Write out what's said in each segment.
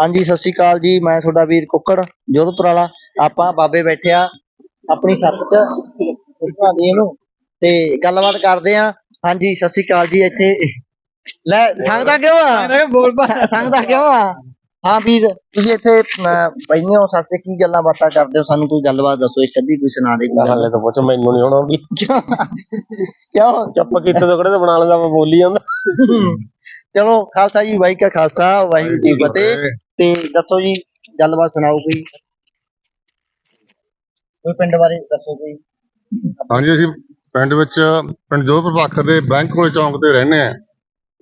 ਹਾਂਜੀ ਸਤਿ ਸ਼੍ਰੀ ਅਕਾਲ ਜੀ। ਮੈਂ ਤੁਹਾਡਾ ਵੀਰ ਕੁੱਕੜ ਜੋਧਪੁਰ ਵਾਲਾ। ਆਪਾਂ ਬਾਬੇ ਬੈਠੇ ਆ ਆਪਣੀ ਛੱਤ 'ਚ ਪੁੱਛਾਂ ਦੀ ਇਹਨੂੰ। ਤੇ ਗੱਲਬਾਤ ਕਰਦੇ ਆ। ਹਾਂਜੀ ਸਤਿ ਸ਼੍ਰੀ ਅਕਾਲ ਜੀ ਇੱਥੇ। ਲੈ ਸੰਗਦਾ ਕਿਉਂ ਆ? ਬੋਲ ਪਾ ਸੰਗਦਾ ਕਿਉਂ ਆ? ਹਾਂ ਵੀਰ ਤੁਸੀਂ ਇੱਥੇ ਬੈਠੇ ਹੋ। ਸੱਤੇ ਕੀ ਗੱਲਾਂ ਬਾਤਾਂ ਕਰਦੇ ਹੋ? ਸਾਨੂੰ ਕੋਈ ਗੱਲਬਾਤ ਦੱਸੋ ਇੱਕ ਅੱਧੀ ਕੋਈ ਸੁਣਾ ਦੇ। ਕੋਈ। ਹਾਲੇ ਤਾਂ ਪੁੱਛ ਮੈਨੂੰ ਨਹੀਂ ਆਉਣਾ। ਵੀ ਕਿਉਂ? ਚੱਪ ਕੀਤੇ ਤੋਂ ਕਿਹੜੇ ਤਾਂ ਬਣਾ ਲੈਂਦਾ ਮੈਂ ਬੋਲੀ ਜਾਂਦਾ। ਚਲੋ ਖਾਲਸਾ ਜੀ ਵਾਹਿ ਕਾ ਖਾਲਸਾ ਵਾਹਿਗੁਰੂ ਜੀ ਕੀ ਫਤਿਹ। ਤੇ ਦੱਸੋ ਜੀ ਗੱਲਬਾਤ ਸੁਣਾਓ ਕੋਈ? ਕੋਈ ਪਿੰਡ ਬਾਰੇ ਦੱਸੋ ਕੋਈ? ਹਾਂਜੀ ਅਸੀਂ ਪਿੰਡ ਵਿੱਚ ਪਿੰਡ ਜੋਧਪੁਰ ਪੱਖ ਦੇ ਬੈਂਕ ਕੋਲ ਚੌਂਕ ਤੇ ਰਹਿੰਦੇ ਆ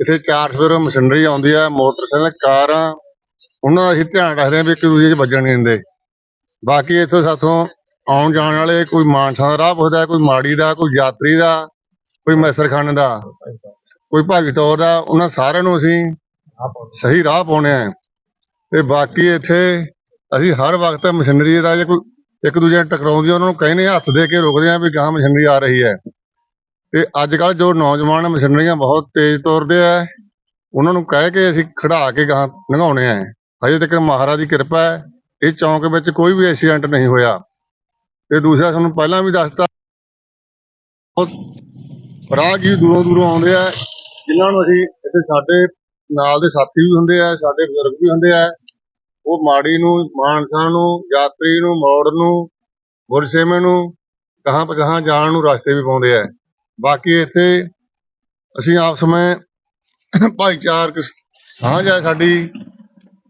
ਇੱਥੇ ਚਾਰ ਸਵੇਰ ਮਸ਼ੀਨਰੀ ਆਉਂਦੀ ਆ ਮੋਟਰਸਾਈਕਲ ਕਾਰਾਂ ਉਹਨਾਂ ਦਾ ਅਸੀਂ ਧਿਆਨ ਰੱਖਦੇ ਆ ਵੀ ਇੱਕ ਦੂਜੇ 'ਚ ਵੱਜਣ ਨਹੀਂ ਦਿੰਦੇ। ਬਾਕੀ ਇੱਥੋਂ ਸਾਥੋਂ ਆਉਣ ਜਾਣ ਵਾਲੇ ਕੋਈ ਮਾਨਸਾ ਦਾ ਰਾਹ ਪੁੱਛਦਾ ਕੋਈ ਮਾੜੀ ਦਾ ਕੋਈ ਯਾਤਰੀ ਦਾ ਕੋਈ ਮੈਸਰਖਾਨੇ ਦਾ। ਕੋਈ ਭਾਗੀ ਟੋਰ ਦਾ ਉਹਨਾਂ ਸਾਰਿਆਂ ਨੂੰ ਅਸੀਂ ਸਹੀ ਰਾਹ ਪਾਉਣੇ ਆ। ਤੇ ਬਾਕੀ ਇੱਥੇ ਅਸੀਂ ਹਰ ਵਕਤ ਮਸ਼ੀਨਰੀ ਦਾ ਜੇ ਕੋਈ ਇੱਕ ਦੂਜੇ ਨਾਲ ਟਕਰਾਉਂਦੀ ਉਹਨਾਂ ਨੂੰ ਕਹਿੰਦੇ ਹੱਥ ਦੇ ਕੇ ਰੋਕਦੇ ਆ ਵੀ ਗਾਂ ਮਸ਼ੀਨਰੀ ਆ ਰਹੀ ਹੈ। ਤੇ ਅੱਜ ਕੱਲ ਜੋ ਨੌਜਵਾਨ ਮਸ਼ੀਨਰੀਆਂ ਬਹੁਤ ਤੇਜ਼ ਤੁਰਦੇ ਆ ਉਹਨਾਂ ਨੂੰ ਕਹਿ ਕੇ ਅਸੀਂ ਖੜਾ ਕੇ ਗਾਂ ਲੰਘਾਉਣੇ ਆ। ਹਜੇ ਤੱਕ ਮਹਾਰਾਜ ਦੀ ਕਿਰਪਾ ਹੈ ਇਹ ਚੌਂਕ ਵਿੱਚ ਕੋਈ ਵੀ ਐਕਸੀਡੈਂਟ ਨਹੀਂ ਹੋਇਆ। ਤੇ ਦੂਸਰਾ ਤੁਹਾਨੂੰ ਪਹਿਲਾਂ ਵੀ ਦੱਸਤਾ ਬਹੁਤ ਰਾਹਗੀਰ ਦੂਰੋਂ ਦੂਰੋਂ ਆਉਂਦੇ ਆ ਜਿਨ੍ਹਾਂ ਨੂੰ ਅਸੀਂ ਇੱਥੇ ਸਾਡੇ ਨਾਲ ਦੇ ਸਾਥੀ ਵੀ ਹੁੰਦੇ ਆ, ਸਾਡੇ ਬਜ਼ੁਰਗ ਵੀ ਹੁੰਦੇ ਆ, ਉਹ ਮਾੜੀ ਨੂੰ, ਮਾਨਸਾ ਨੂੰ, ਯਾਤਰੀ ਨੂੰ, ਮੋੜ ਨੂੰ ਗੁਰਸੇਵੇਂ ਨੂੰ ਕਹਾਂ ਪਕਹਾਂ ਜਾਣ ਨੂੰ ਰਸਤੇ ਵੀ ਪਾਉਂਦੇ ਆ। ਬਾਕੀ ਇੱਥੇ ਅਸੀਂ ਆਪਸ ਵਿੱਚ ਭਾਈਚਾਰਕ ਸਾਂਝ ਹੈ ਸਾਡੀ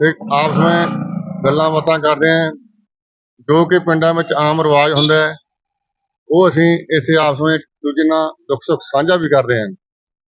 ਤੇ ਆਪਸ ਵਿੱਚ ਗੱਲਾਂ ਬਾਤਾਂ ਕਰਦੇ ਆ, ਜੋ ਕਿ ਪਿੰਡਾਂ ਵਿੱਚ ਆਮ ਰਿਵਾਜ ਹੁੰਦਾ ਹੈ, ਉਹ ਅਸੀਂ ਇੱਥੇ ਆਪਸ ਵਿੱਚ ਇੱਕ ਦੂਜੇ ਨਾਲ ਦੁੱਖ ਸੁੱਖ ਸਾਂਝਾ ਵੀ ਕਰਦੇ ਹਾਂ